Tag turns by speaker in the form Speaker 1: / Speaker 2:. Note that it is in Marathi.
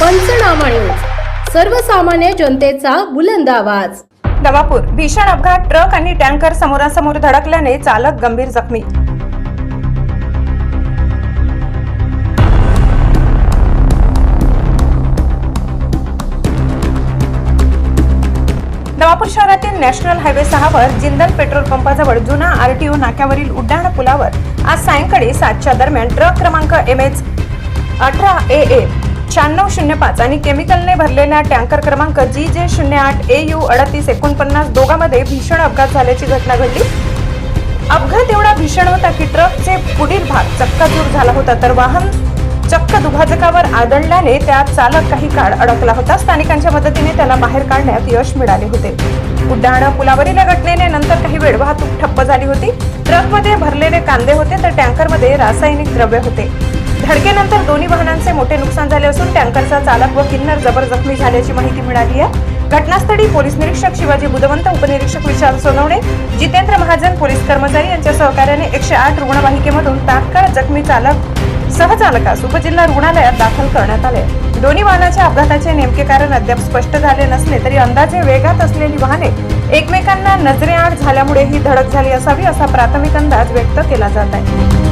Speaker 1: पंचनामा न्यूज सर्वसामान्य जनतेचा बुलंद आवाज.
Speaker 2: नवापूर भीषण अपघात ट्रक आणि टँकर समोरासमोर धडकल्याने चालक गंभीर जखमी. नवापूर शहरातील नॅशनल हायवे सहावर जिंदल पेट्रोल पंपाजवळ जुना आरटीओ नाक्यावरील उड्डाण पुलावर आज सायंकाळी सातच्या दरम्यान ट्रक क्रमांक एम एच अठरा ए ए शहाण्णव शून्य पाच आणि केमिकलने भरलेल्या टँकर क्रमांक जी जे शून्य आठ ए यू अडतीस एकोणपन्नास दोघांमध्ये भीषण अपघात झाल्याची घटना घडली. अपघात एवढा भीषण होता की ट्रकचे पुढील भाग चक्काचूर झाला होता तर वाहन चक्क दुभाजकावर आदळल्याने त्यात चालक काही काळ अडकला होता. स्थानिकांच्या मदतीने त्याला बाहेर काढण्यात यश मिळाले होते. उड्डाण पुलावरील घटनेने नंतर काही वेळ वाहतूक ठप्प झाली होती. ट्रकमध्ये भरलेले कांदे होते तर टँकरमध्ये रासायनिक द्रव्य होते. धडकेनंतर दोन्ही वाहनांचे मोठे नुकसान झाले असून टँकरचा चालक व किन्नर जबर जखमी झाल्याची माहिती मिळाली आहे. घटनास्थळी पोलीस निरीक्षक शिवाजी बुधवंत उपनिरीक्षक विशाल सोनवणे जितेंद्र महाजन पोलीस कर्मचारी यांच्या सहकार्याने एकशे आठ रुग्णवाहिकेमधून तात्काळ जखमी चालक सहचालकास उपजिल्हा रुग्णालयात दाखल करण्यात आले. दोन्ही वाहनाच्या अपघाताचे नेमके कारण अद्याप स्पष्ट झाले नसले तरी अंदाजे वेगात असलेली वाहने एकमेकांना नजरेआड झाल्यामुळे ही धडक झाली असावी असा प्राथमिक अंदाज व्यक्त केला जात आहे.